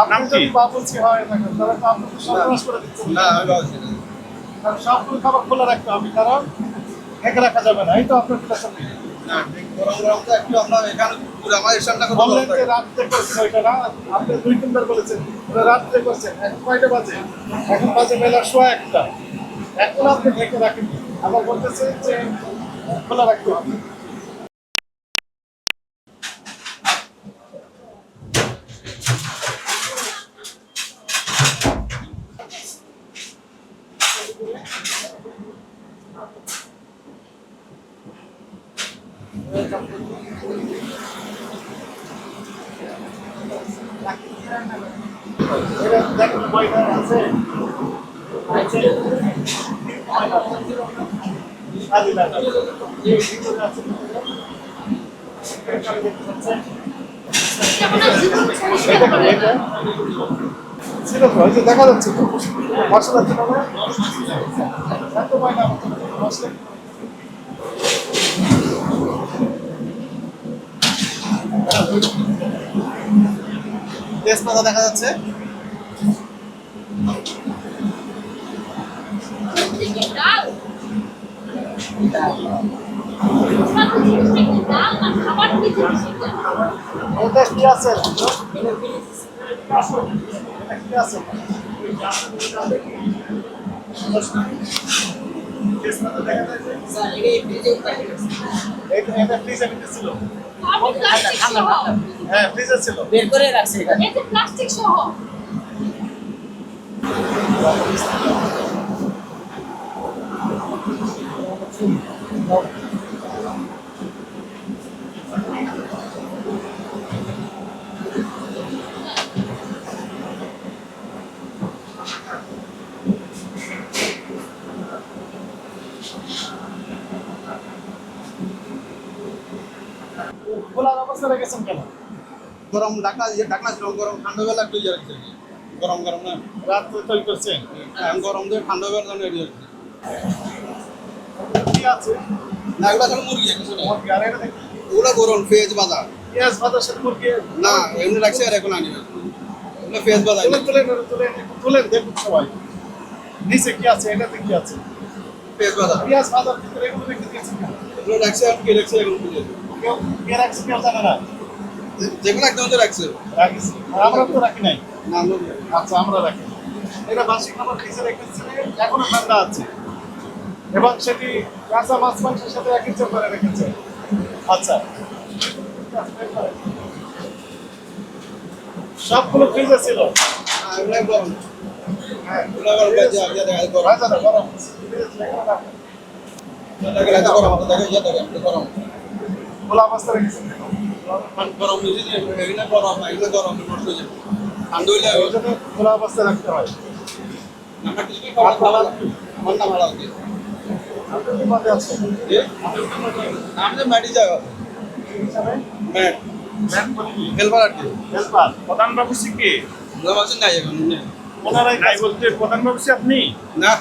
আপনি যদি বাবুর্চি হয় থাকেন তাহলে তো আপনি তো করে দিচ্ছেন না। আমি বলছি না। কারণ সবগুলো খাবার খোলা রাখতে হবে কারণ ঢেকে রাখা যাবে না এই তো আপনার ফিলোসফি আপনি দুই তিনবার বলেছেন রাত্রে করছেন এখন কয়টা বাজে? এখন বাজে বেলা সোয়া একটা। এখন আপনি ঢেকে রাখেন আবার বলতেছেন যে খোলা রাখতে হবে। ময়দা আছে? ছিল তো যে দেখা যাচ্ছে তো। মশলা ছিল না এত মশলা তেজপাতা দেখা যাচ্ছে। ওটা কি আছে? এটা এটা এটা ছিল হ্যাঁ বের করে রাখছে এখানে প্লাস্টিক সহ খোলার অবস্থা রেখেছেন কেন? গরম ঢাকনা দিয়ে ঢাকনা ছিল গরম ঠান্ডা বেলা একটু ইয়ে রাখছে গরম গরম না? রাত্রে তৈরি করছেন গরম দিয়ে ঠান্ডা বেলা জন্য ইয়ে রাখছে কি আছে? না এগুলো আসলে মুরগি কিছু না মুরগি আর এটা ওগুলো গরম পেঁয়াজ বাজা। পেঁয়াজ ভাজার সাথে মুরগি? না এমনি রাখছে আর এখন আনি না। ওগুলো পেঁয়াজ বাজা। তুলে এটা তুলেন একটু দেখুন সবাই। নিচে কি আছে এটাতে কি আছে? পেঁয়াজ বাজা। পেঁয়াজ ভাজার ভিতরে এগুলো রেখে দিয়েছেন এগুলো রাখছে আর কি রাখছে খুঁজে কেউ কে রাখছে কেউ জানে না। যেগুলো একদম তো রাখছে। রাখিস। আমরা তো রাখি নাই। না আচ্ছা আমরা রাখি এটা বাসি খাবার ফ্রিজে রেখেছে এখনও ঠান্ডা আছে। এবং সেটি কাঁচা মাছ মাংসের সাথে একই করে রেখেছে। আচ্ছা। সবগুলো ফ্রিজে ছিল। হ্যাঁ, গরম হ্যাঁ এগুলো গরম। খোলা অবস্থা রেখেছেন গরম বুঝি না এগুলো গরম না এগুলো গরম নষ্ট হয়ে যাবে। ঠান্ডা হইলে ওই জন্য খোলা অবস্থায় রাখতে হয়। আমরা কিছু খাবার? খাবার ঠান্ডা ভালো হচ্ছে আপনি কি পদে আছেন? আমাদের মাটি যাওয়া ম্যাট ম্যাম বলি কি? হেল্পার আর কি। হেল্পার। প্রধান বাবুসি কে? আমরা বলছি নাই এখন ওনারাই নাই বলতে প্রধান বাবুসি আপনি? না।